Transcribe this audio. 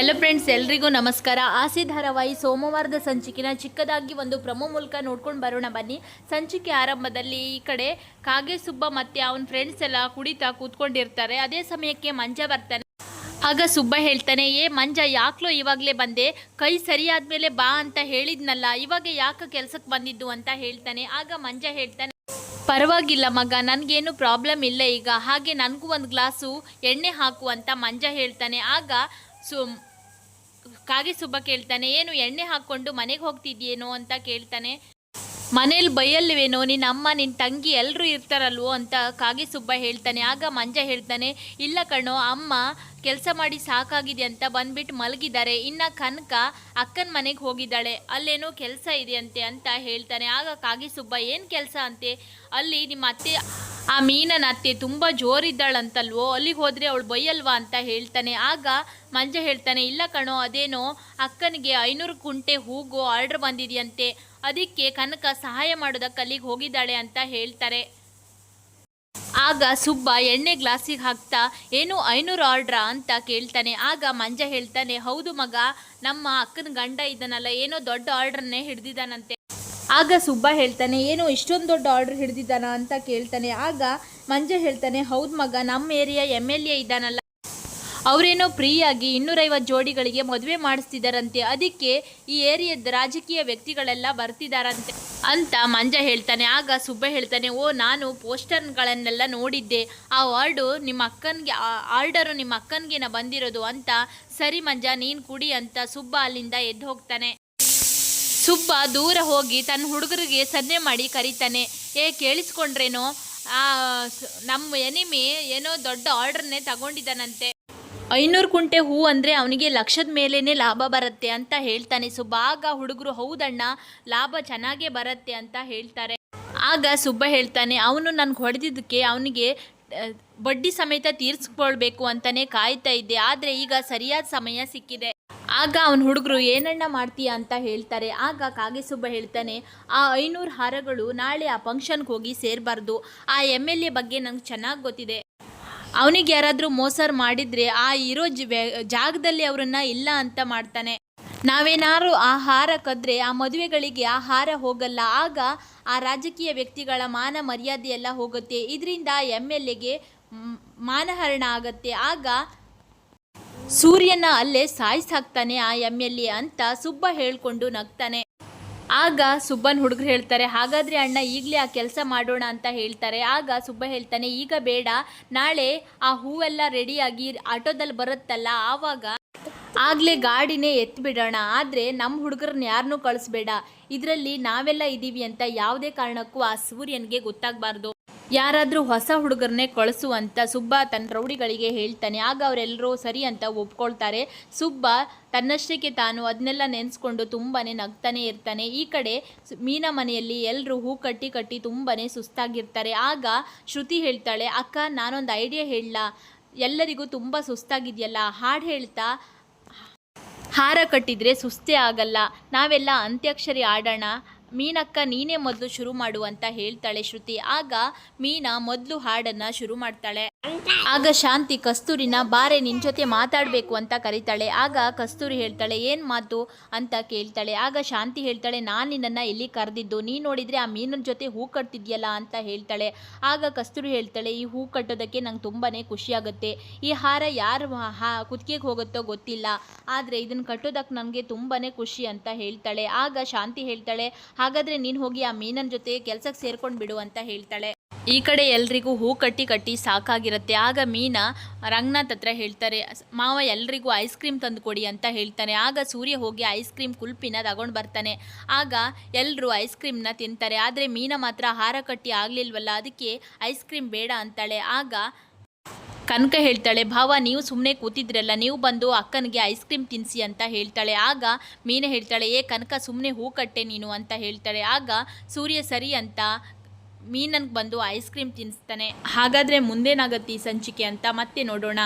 Hello friends ಎಲ್ರಿಗೂ ನಮಸ್ಕಾರ. ಆಸೆ ಧಾರಾವಾಹಿ ಸೋಮವಾರದ ಸಂಚಿಕೆನ ಚಿಕ್ಕದಾಗಿ ಒಂದು ಪ್ರಮೋ ಮೂಲಕ ನೋಡ್ಕೊಂಡು ಬರೋಣ ಬನ್ನಿ. ಸಂಚಿಕೆ ಆರಂಭದಲ್ಲಿ ಈ ಕಡೆ ಕಾಗೆ ಸುಬ್ಬ ಮತ್ತೆ ಅವನ ಫ್ರೆಂಡ್ಸ್ ಎಲ್ಲ ಕುಡಿತಾ ಕೂತ್ಕೊಂಡಿರ್ತಾರೆ. ಅದೇ ಸಮಯಕ್ಕೆ ಮಂಜ ಬರ್ತಾನೆ. ಆಗ ಸುಬ್ಬ ಹೇಳ್ತಾನೆ, ಏ ಮಂಜ, ಯಾಕ್ಲೋ ಇವಾಗಲೇ ಬಂದೆ? ಕೈ ಸರಿಯಾದ ಮೇಲೆ ಬಾ ಅಂತ ಹೇಳಿದ್ನಲ್ಲ, ಇವಾಗ ಯಾಕೆ ಕೆಲ್ಸಕ್ಕೆ ಬಂದಿದ್ದು? ಅಂತ ಹೇಳ್ತಾನೆ. ಆಗ ಮಂಜ ಹೇಳ್ತಾನೆ, ಪರವಾಗಿಲ್ಲ ಮಗ, ನನಗೇನು ಪ್ರಾಬ್ಲಮ್ ಇಲ್ಲ ಈಗ. ಹಾಗೆ ನನಗೂ ಒಂದು ಗ್ಲಾಸು ಎಣ್ಣೆ ಹಾಕು ಅಂತ ಮಂಜ ಹೇಳ್ತಾನೆ. ಆಗ ಸು ಕಾಗೆ ಸುಬ್ಬ ಕೇಳ್ತಾನೆ, ಏನು ಎಣ್ಣೆ ಹಾಕ್ಕೊಂಡು ಮನೆಗೆ ಹೋಗ್ತಿದ್ಯೇನೋ ಅಂತ ಕೇಳ್ತಾನೆ. ಮನೇಲಿ ಬೈಯಲ್ವೇನೋ ನಿನ್ನ ಅಮ್ಮ ನಿನ್ನ ತಂಗಿ ಎಲ್ಲರೂ ಇರ್ತಾರಲ್ವೋ ಅಂತ ಕಾಗೆ ಸುಬ್ಬ ಹೇಳ್ತಾನೆ. ಆಗ ಮಂಜ ಹೇಳ್ತಾನೆ, ಇಲ್ಲ ಕಣೋ, ಅಮ್ಮ ಕೆಲಸ ಮಾಡಿ ಸಾಕಾಗಿದೆ ಅಂತ ಬಂದ್ಬಿಟ್ಟು ಮಲಗಿದ್ದಾರೆ. ಇನ್ನು ಕನಕ ಅಕ್ಕನ ಮನೆಗೆ ಹೋಗಿದ್ದಾಳೆ. ಅಲ್ಲೇನೋ ಕೆಲಸ ಇದೆಯಂತೆ ಅಂತ ಹೇಳ್ತಾನೆ. ಆಗ ಕಾಗೆ ಸುಬ್ಬ, ಏನು ಕೆಲಸ ಅಂತೆ? ಅಲ್ಲಿ ನಿಮ್ಮ ಅತ್ತೆ ಆ ಮೀನನ ಅತ್ತೆ ತುಂಬ ಜೋರಿದ್ದಾಳಂತಲ್ವೋ? ಅಲ್ಲಿಗೆ ಹೋದರೆ ಅವಳು ಬೈಯಲ್ವಾ ಅಂತ ಹೇಳ್ತಾನೆ. ಆಗ ಮಂಜ ಹೇಳ್ತಾನೆ, ಇಲ್ಲ ಕಣೋ, ಅದೇನೋ ಅಕ್ಕನಿಗೆ ಐನೂರು ಕುಂಟೆ ಹೂಗೋ ಆರ್ಡ್ರ್ ಬಂದಿದೆಯಂತೆ. ಅದಕ್ಕೆ ಕನಕ ಸಹಾಯ ಮಾಡೋದಕ್ಕೆ ಅಲ್ಲಿಗೆ ಹೋಗಿದ್ದಾಳೆ ಅಂತ ಹೇಳ್ತಾರೆ. ಆಗ ಸುಬ್ಬ ಎಣ್ಣೆ ಗ್ಲಾಸಿಗೆ ಹಾಕ್ತಾ, ಏನು ಐನೂರು ಆರ್ಡ್ರಾ ಅಂತ ಕೇಳ್ತಾನೆ. ಆಗ ಮಂಜ ಹೇಳ್ತಾನೆ, ಹೌದು ಮಗ, ನಮ್ಮ ಅಕ್ಕನ ಗಂಡ ಇದ್ದಾನಲ್ಲ, ಏನೋ ದೊಡ್ಡ ಆರ್ಡ್ರನ್ನೇ ಹಿಡ್ದಿದ್ದಾನಂತೆ. ಆಗ ಸುಬ್ಬ ಹೇಳ್ತಾನೆ, ಏನು ಇಷ್ಟೊಂದು ದೊಡ್ಡ ಆರ್ಡರ್ ಹಿಡಿದಿದ್ದಾನ ಅಂತ ಕೇಳ್ತಾನೆ. ಆಗ ಮಂಜ ಹೇಳ್ತಾನೆ, ಹೌದು ಮಗ ನಮ್ಮ ಏರಿಯಾ ಎಂ ಎಲ್ ಎ ಇದ್ದಾನಲ್ಲ. ಅವರೇನೋ ಫ್ರೀಯಾಗಿ ಇನ್ನೂರೈವತ್ತು ಜೋಡಿಗಳಿಗೆ ಮದುವೆ ಮಾಡಿಸ್ತಿದ್ದಾರಂತೆ ಅದಕ್ಕೆ ಈ ಏರಿಯಾದ ರಾಜಕೀಯ ವ್ಯಕ್ತಿಗಳೆಲ್ಲ ಬರ್ತಿದ್ದಾರಂತೆ ಅಂತ ಮಂಜ ಹೇಳ್ತಾನೆ. ಆಗ ಸುಬ್ಬ ಹೇಳ್ತಾನೆ, ಓ, ನಾನು ಪೋಸ್ಟರ್ಗಳನ್ನೆಲ್ಲ ನೋಡಿದ್ದೆ. ಆ ವಾರ್ಡು ನಿಮ್ಮ ಅಕ್ಕನಿಗೆ ಆರ್ಡರು ನಿಮ್ಮ ಅಕ್ಕನಿಗೆ ಬಂದಿರೋದು ಅಂತ. ಸರಿ ಮಂಜ, ನೀನು ಕುಡಿ ಅಂತ ಸುಬ್ಬ ಅಲ್ಲಿಂದ ಎದ್ದು ಹೋಗ್ತಾನೆ. ಸುಬ್ಬ ದೂರ ಹೋಗಿ ತನ್ನ ಹುಡುಗರಿಗೆ ಸನ್ನೆ ಮಾಡಿ ಕರೀತಾನೆ. ಏ, ಕೇಳಿಸ್ಕೊಂಡ್ರೇನೋ? ಆ ನಮ್ಮ ಎನಿಮಿ ಏನೋ ದೊಡ್ಡ ಆರ್ಡರ್ನೇ ತಗೊಂಡಿದ್ದಾನಂತೆ. ಐನೂರು ಕುಂಟೆ ಹೂ ಅಂದರೆ ಅವನಿಗೆ ಲಕ್ಷದ ಮೇಲೇ ಲಾಭ ಬರುತ್ತೆ ಅಂತ ಹೇಳ್ತಾನೆ ಸುಬ್ಬ. ಆಗ ಹುಡುಗರು, ಹೌದಣ್ಣ, ಲಾಭ ಚೆನ್ನಾಗೇ ಬರುತ್ತೆ ಅಂತ ಹೇಳ್ತಾರೆ. ಆಗ ಸುಬ್ಬ ಹೇಳ್ತಾನೆ, ಅವನು ನನ್ಗೆ ಹೊಡೆದಿದ್ದಕ್ಕೆ ಅವನಿಗೆ ಬಡ್ಡಿ ಸಮೇತ ತೀರಿಸ್ಕೊಳ್ಬೇಕು ಅಂತಲೇ ಕಾಯ್ತಾ ಇದ್ದೆ. ಆದರೆ ಈಗ ಸರಿಯಾದ ಸಮಯ ಸಿಕ್ಕಿದೆ. ಆಗ ಅವನ ಹುಡುಗರು, ಏನಣ್ಣ ಮಾಡ್ತೀಯ? ಅಂತ ಹೇಳ್ತಾರೆ. ಆಗ ಕಾಗೆಸುಬ್ಬ ಹೇಳ್ತಾನೆ, ಆ ಐನೂರು ಹಾರಗಳು ನಾಳೆ ಆ ಫಂಕ್ಷನ್ಗೆ ಹೋಗಿ ಸೇರಬಾರ್ದು. ಆ ಎಂ ಎಲ್ ಎ ಬಗ್ಗೆ ನಂಗೆ ಚೆನ್ನಾಗಿ ಗೊತ್ತಿದೆ. ಅವನಿಗೆ ಯಾರಾದರೂ ಮೋಸರ್ ಮಾಡಿದರೆ ಆ ಇರೋ ಜಾಗದಲ್ಲಿ ಅವರನ್ನ ಇಲ್ಲ ಅಂತ ಮಾಡ್ತಾನೆ. ನಾವೇನಾದ್ರು ಆ ಹಾರ ಕದ್ರೆ ಆ ಮದುವೆಗಳಿಗೆ ಆ ಹಾರ ಹೋಗಲ್ಲ. ಆಗ ಆ ರಾಜಕೀಯ ವ್ಯಕ್ತಿಗಳ ಮಾನ ಮರ್ಯಾದೆ ಎಲ್ಲ ಹೋಗುತ್ತೆ. ಇದರಿಂದ ಎಂ ಎಲ್ ಎಗೆ ಮಾನಹರಣ ಆಗತ್ತೆ. ಆಗ ಸೂರ್ಯನ ಅಲ್ಲೇ ಸಾಯಿಸಾಕ್ತಾನೆ ಆ ಎಂ ಎಲ್ ಎ ಅಂತ ಸುಬ್ಬ ಹೇಳ್ಕೊಂಡು ನಗ್ತಾನೆ. ಆಗ ಸುಬ್ಬನ್ ಹುಡುಗರು ಹೇಳ್ತಾರೆ, ಹಾಗಾದ್ರೆ ಅಣ್ಣ, ಈಗಲೇ ಆ ಕೆಲಸ ಮಾಡೋಣ ಅಂತ ಹೇಳ್ತಾರೆ. ಆಗ ಸುಬ್ಬ ಹೇಳ್ತಾನೆ, ಈಗ ಬೇಡ, ನಾಳೆ ಆ ಹೂವೆಲ್ಲ ರೆಡಿಯಾಗಿ ಆಟೋದಲ್ಲಿ ಬರುತ್ತಲ್ಲ, ಆವಾಗ ಆಗಲೇ ಗಾಡಿನೇ ಎತ್ಬಿಡೋಣ. ಆದರೆ ನಮ್ಮ ಹುಡುಗರನ್ನ ಯಾರನ್ನೂ ಕಳಿಸ್ಬೇಡ. ಇದರಲ್ಲಿ ನಾವೆಲ್ಲ ಇದ್ದೀವಿ ಅಂತ ಯಾವುದೇ ಕಾರಣಕ್ಕೂ ಆ ಸೂರ್ಯನಿಗೆ ಗೊತ್ತಾಗಬಾರ್ದು. ಯಾರಾದರೂ ಹೊಸ ಹುಡುಗರನ್ನೇ ಕಳಿಸುವಂತ ಸುಬ್ಬ ತನ್ನ ರೌಡಿಗಳಿಗೆ ಹೇಳ್ತಾನೆ. ಆಗ ಅವರೆಲ್ಲರೂ ಸರಿ ಅಂತ ಒಪ್ಕೊಳ್ತಾರೆ. ಸುಬ್ಬ ತನ್ನಷ್ಟಕ್ಕೆ ತಾನು ಅದನ್ನೆಲ್ಲ ನೆನೆಸ್ಕೊಂಡು ತುಂಬಾ ನಗ್ತಾನೆ ಇರ್ತಾನೆ. ಈ ಕಡೆ ಮೀನಾ ಮನೆಯಲ್ಲಿ ಎಲ್ಲರೂ ಹೂ ಕಟ್ಟಿ ಕಟ್ಟಿ ತುಂಬಾ ಸುಸ್ತಾಗಿರ್ತಾರೆ. ಆಗ ಶ್ರುತಿ ಹೇಳ್ತಾಳೆ, ಅಕ್ಕ, ನಾನೊಂದು ಐಡಿಯಾ ಹೇಳಲ್ಲ ಎಲ್ಲರಿಗೂ ತುಂಬ ಸುಸ್ತಾಗಿದೆಯಲ್ಲ? ಹಾಡು ಹೇಳ್ತಾ ಹಾರ ಕಟ್ಟಿದರೆ ಸುಸ್ತೇ ಆಗಲ್ಲ. ನಾವೆಲ್ಲ ಅಂತ್ಯಾಕ್ಷರಿ ಆಡೋಣ. ಮೀನಕ್ಕ ನೀನೇ ಮೊದಲು ಶುರು ಮಾಡು ಅಂತ ಹೇಳ್ತಾಳೆ ಶ್ರುತಿ. ಆಗ ಮೀನಾ ಮೊದಲು ಹಾಡನ್ನ ಶುರು ಮಾಡ್ತಾಳೆ. ಆಗ ಶಾಂತಿ ಕಸ್ತೂರಿನ ಬಾರೆ ನಿನ್ನ ಜೊತೆ ಮಾತಾಡಬೇಕು ಅಂತ ಕರೀತಾಳೆ. ಆಗ ಕಸ್ತೂರಿ ಹೇಳ್ತಾಳೆ, ಏನು ಮಾತು? ಅಂತ ಕೇಳ್ತಾಳೆ. ಆಗ ಶಾಂತಿ ಹೇಳ್ತಾಳೆ, ನಾನು ನಿನ್ನನ್ನು ಎಲ್ಲಿ ಕರೆದಿದ್ದು? ನೀ ನೋಡಿದರೆ ಆ ಮೀನಿನ ಜೊತೆ ಹೂ ಕಟ್ತಿದ್ಯಲ್ಲ? ಅಂತ ಹೇಳ್ತಾಳೆ. ಆಗ ಕಸ್ತೂರಿ ಹೇಳ್ತಾಳೆ, ಈ ಹೂ ಕಟ್ಟೋದಕ್ಕೆ ನಂಗೆ ತುಂಬಾ ಖುಷಿಯಾಗುತ್ತೆ ಈ ಹಾರ ಯಾರು ಹಾ ಕುತ್ತಿಗೆಗೆ ಹೋಗುತ್ತೋ ಗೊತ್ತಿಲ್ಲ. ಆದರೆ ಇದನ್ನು ಕಟ್ಟೋದಕ್ಕೆ ನನಗೆ ತುಂಬಾ ಖುಷಿ ಅಂತ ಹೇಳ್ತಾಳೆ. ಆಗ ಶಾಂತಿ ಹೇಳ್ತಾಳೆ ಹಾಗಾದರೆ ನೀನು ಹೋಗಿ ಆ ಮೀನನ ಜೊತೆ ಕೆಲಸಕ್ಕೆ ಸೇರ್ಕೊಂಡು ಬಿಡು ಅಂತ ಹೇಳ್ತಾಳೆ. ಈ ಕಡೆ ಎಲ್ರಿಗೂ ಹೂ ಕಟ್ಟಿ ಕಟ್ಟಿ ಸಾಕಾಗಿರುತ್ತೆ. ಆಗ ಮೀನಾ ರಂಗನಾಥ್ ಹತ್ರ ಹೇಳ್ತಾರೆ, ಮಾವ, ಎಲ್ರಿಗೂ ಐಸ್ ಕ್ರೀಮ್ ತಂದು ಕೊಡಿ ಅಂತ ಹೇಳ್ತಾನೆ. ಆಗ ಸೂರ್ಯ ಹೋಗಿ ಐಸ್ ಕ್ರೀಮ್ ಕುಲ್ಪಿನ ತಗೊಂಡು ಬರ್ತಾನೆ. ಆಗ ಎಲ್ಲರೂ ಐಸ್ ಕ್ರೀಮ್ನ ತಿಂತಾರೆ. ಆದರೆ ಮೀನಾ ಮಾತ್ರ ಹಾರ ಕಟ್ಟಿ ಆಗಲಿಲ್ವಲ್ಲ, ಅದಕ್ಕೆ ಐಸ್ ಕ್ರೀಮ್ ಬೇಡ ಅಂತಾಳೆ. ಆಗ ಕನಕ ಹೇಳ್ತಾಳೆ, ಭಾವ, ನೀವು ಸುಮ್ಮನೆ ಕೂತಿದ್ರಲ್ಲ, ನೀವು ಬಂದು ಅಕ್ಕನಿಗೆ ಐಸ್ ಕ್ರೀಮ್ ತಿನ್ನಿಸಿ ಅಂತ ಹೇಳ್ತಾಳೆ. ಆಗ ಮೀನ ಹೇಳ್ತಾಳೆ, ಏ ಕನಕ ಸುಮ್ಮನೆ ಹೂ ಕಟ್ಟೆ ನೀನು ಅಂತ ಹೇಳ್ತಾಳೆ. ಆಗ ಸೂರ್ಯ ಸರಿ ಅಂತ ಮೀನನ್ಗೆ ಬಂದು ಐಸ್ ಕ್ರೀಮ್ ತಿನ್ನಿಸ್ತಾನೆ ಹಾಗಾದರೆ ಮುಂದೇನಾಗತ್ತೆ ಈ ಸಂಚಿಕೆ ಅಂತ ಮತ್ತೆ ನೋಡೋಣ.